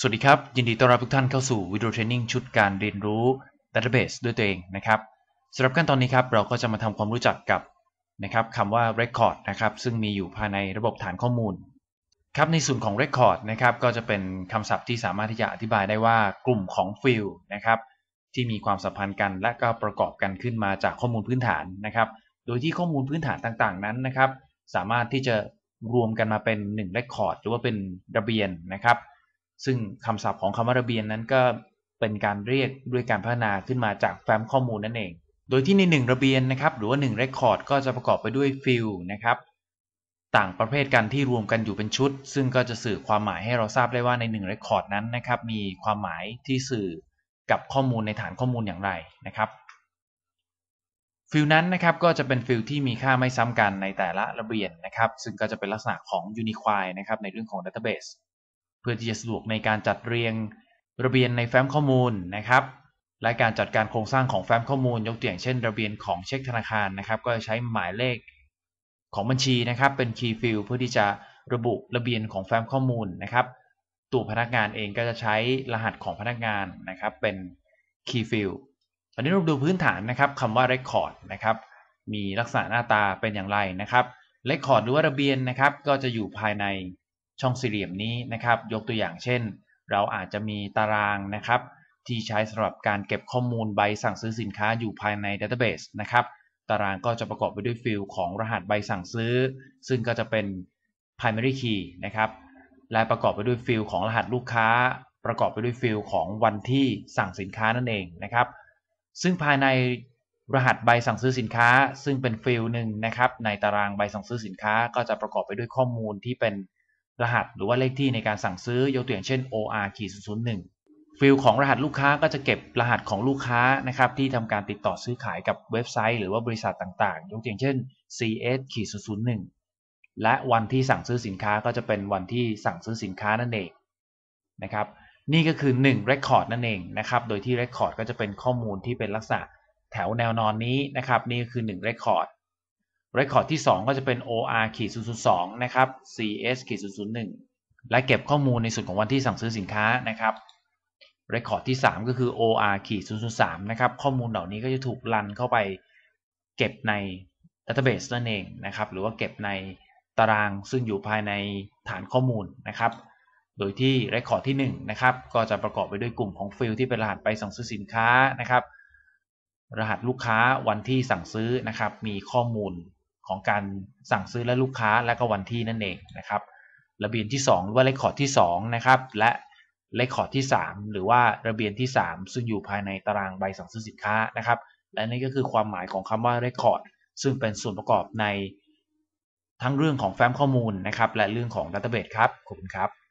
สวัสดีครับ ยินดีต้อนรับทุกท่านเข้าสู่วิดีโอเทรนนิ่งชุดการเรียนรู้ Database ด้วยตัวเองนะครับสำหรับขั้นตอนนี้ครับเราก็จะมาทำความรู้จักกับนะครับคำว่า Record นะครับซึ่งมีอยู่ภายในระบบฐานข้อมูลครับในส่วนของ Record นะครับก็จะเป็นคำศัพท์ที่สามารถที่จะอธิบายได้ว่ากลุ่มของฟิลนะครับที่มีความสัมพันธ์กันและก็ประกอบกันขึ้นมาจากข้อมูลพื้นฐานนะครับโดยที่ข้อมูลพื้นฐานต่างๆนั้นนะครับ สามารถที่จะรวมกันมาเป็น1 Record หรือว่าเป็นระเบียนนะครับ ซึ่งคำศัพท์ของคำว่าระเบียนนั้นก็เป็นการเรียกด้วยการพัฒนาขึ้นมาจากแฟ้มข้อมูลนั่นเอง โดยที่ใน 1 ระเบียนนะครับ หรือว่า 1 Record ก็จะประกอบไปด้วยฟิลนะครับต่างประเภทกันที่รวมกันอยู่เป็นชุด ซึ่งก็จะสื่อความหมายให้เราทราบได้ว่าใน1 Record นั้นนะครับมีความหมายที่สื่อกับข้อมูลในฐานข้อมูลอย่างไรนะครับฟิลนั้นนะครับก็จะเป็นฟิลที่มีค่าไม่ซ้ำกันในแต่ละระเบียนนะครับ ซึ่งก็จะเป็นลักษณะของ Unified นะครับในเรื่องของ Database เพื่อที่จะสะดวกในการจัดเรียงระเบียนในแฟ้มข้อมูลนะครับ และการจัดการโครงสร้างของแฟ้มข้อมูล ยกตัวอย่างเช่น ระเบียนของเช็คธนาคารนะครับ ก็จะใช้หมายเลขของบัญชีนะครับ เป็น key field เพื่อที่จะระบุระเบียนของแฟ้มข้อมูลนะครับ ตัวพนักงานเองก็จะใช้รหัสของพนักงานนะครับ เป็น key field อันนี้เราดูพื้นฐานนะครับคำว่า record นะครับ มีลักษณะหน้าตาเป็นอย่างไรนะครับ record หรือว่าระเบียนนะครับ ก็จะอยู่ภายใน ช่องสี่เหลี่ยมนี้นะครับ ยกตัวอย่างเช่น เราอาจจะมีตารางนะครับ ที่ใช้สำหรับการเก็บข้อมูลใบสั่งซื้อสินค้าอยู่ภายใน Database นะครับ ตารางก็จะประกอบไปด้วยฟิลของรหัสใบสั่งซื้อ ซึ่งก็จะเป็น primary key นะครับและประกอบไปด้วยฟิลของรหัสลูกค้า ประกอบไปด้วยฟิลของวันที่สั่งสินค้านั่นเองนะครับ ซึ่งภายในรหัสใบสั่งซื้อสินค้า ซึ่งเป็นฟิลหนึ่งนะครับ ในตารางใบสั่งซื้อสินค้าก็จะประกอบไปด้วยข้อมูลที่เป็น รหัสหรือว่าเลขที่ในการสั่งซื้อยกตัวอย่างเช่น OR ขีด001ฟิลของรหัสลูกค้าก็จะเก็บรหัสของลูกค้านะครับที่ทำการติดต่อซื้อขายกับเว็บไซต์ หรือว่าบริษัทต่างๆ ยกตัวอย่างเช่น CS ขีด001และวันที่สั่งซื้อสินค้าก็จะเป็นวันที่สั่งซื้อสินค้านั่นเองนะครับนี่ก็คือ1 Record นั่นเองนะครับ โดยที่ Record ก็จะเป็นข้อมูลที่เป็นลักษณะแถวแนวนอนนี้นะครับ นี่ก็คือ1 Record Record ที่ 2 ก็จะเป็น OR ขีด002นะครับ CS ขีด001 และเก็บข้อมูลในส่วนของวันที่สั่งซื้อสินค้านะครับ Record ที่ 3 ก็คือ OR ขีด003นะครับ ข้อมูลเหล่านี้ก็จะถูกรันเข้าไปเก็บใน Database นั่นเองนะครับ หรือว่าเก็บในตารางซึ่งอยู่ภายในฐานข้อมูลนะครับ โดยที่ Record ที่1นะครับ ก็จะประกอบไปด้วยกลุ่มของฟิลที่เป็นรหัสไปสั่งซื้อสินค้านะครับ รหัสลูกค้าวันที่สั่งซื้อนะครับ มีข้อมูล ของการสั่งซื้อและลูกค้าและก็วันที่นั่นเองนะครับ ระเบียนที่ 2 หรือว่าเลคคอร์ดที่2นะครับและเลคคอร์ดที่ 3 หรือว่าระเบียนที่ 3 ซึ่งอยู่ภายในตารางใบสั่งซื้อสินค้านะครับ และนี่ก็คือความหมายของคำว่าเลคคอร์ดซึ่งเป็นส่วนประกอบในทั้งเรื่องของแฟ้มข้อมูลนะครับ และเรื่องของดัตเตอร์เบสครับขอบคุณครับ